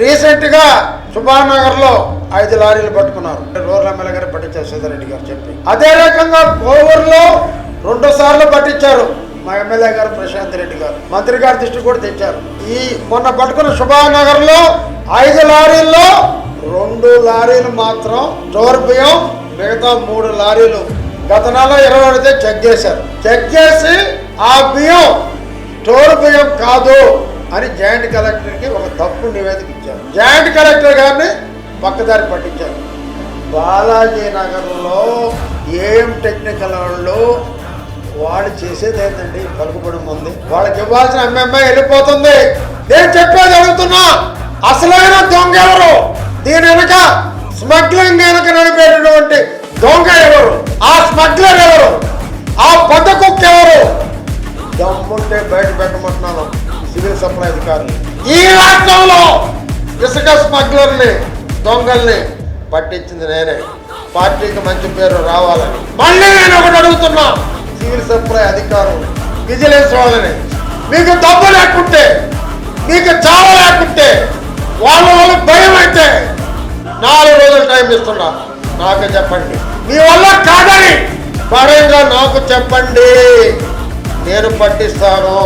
రీసెంట్గా సుభానగర్లో ఐదు లారీలు పట్టుకున్నారు. రూరల్ ఎమ్మెల్యే గారు పట్టించారు సీతారెడ్డి గారు చెప్పి. అదే రకంగా కోవూరులో రెండు సార్లు పట్టించారు మా ఎమ్మెల్యే గారు ప్రశాంత్ రెడ్డి గారు. మంత్రి గారి దృష్టి కూడా తెచ్చారు. ఈ మొన్న పట్టుకున్న సుభానగర్లో ఐదు లారీల్లో రెండు లారీలు మాత్రం స్టోర్ మిగతా మూడు లారీలు గత నెల ఇరవై ఒకటి చెక్ చేశారు. చెక్ చేసి ఆ బియ్యం స్టోర్ బియ్యం కాదు. అని జాయింట్ కలెక్టర్కి ఒక తప్పు నివేదిక ఇచ్చారు. జాయింట్ కలెక్టర్ గారిని పక్కదారి పట్టించారు. బాలాజీ నగర్లో ఏం టెక్నికల్ వాళ్ళు వాళ్ళు చేసేది ఏంటండి పలుకుబడి ఉంది వాళ్ళకి ఇవ్వాల్సిన ఎంఎంఐ వెళ్ళిపోతుంది. నేను చెప్పేది అడుగుతున్నా. అసలైన దొంగ ఎవరు? దీని వెనక స్మగ్లింగ్ వెనక నడిపేటటువంటి దొంగ ఎవరు? ఆ స్మగ్లర్ ఎవరు? ఆ పొద్ద కుక్క ఎవరు? దమ్ముంటే బయట పెట్టమని. సివిల్ సప్లై అధికారులు. ఈ రాష్ట్రంలో ఇసుక స్మగ్లర్ని దొంగల్ని పట్టించింది నేనే. పార్టీకి మంచి పేరు రావాలని. మళ్ళీ నేను ఒకటి అడుగుతున్నా సివిల్ సప్లై అధికారులు విజిలెన్స్ వాళ్ళని. మీకు డబ్బు లేకుంటే మీకు చావ లేకుంటే వాళ్ళ వాళ్ళు భయం అయితే నాలుగు రోజులు టైం ఇస్తున్నా. నాకు చెప్పండి. మీ వల్ల కాదని పరంగా నాకు చెప్పండి. నేను పట్టిస్తాను.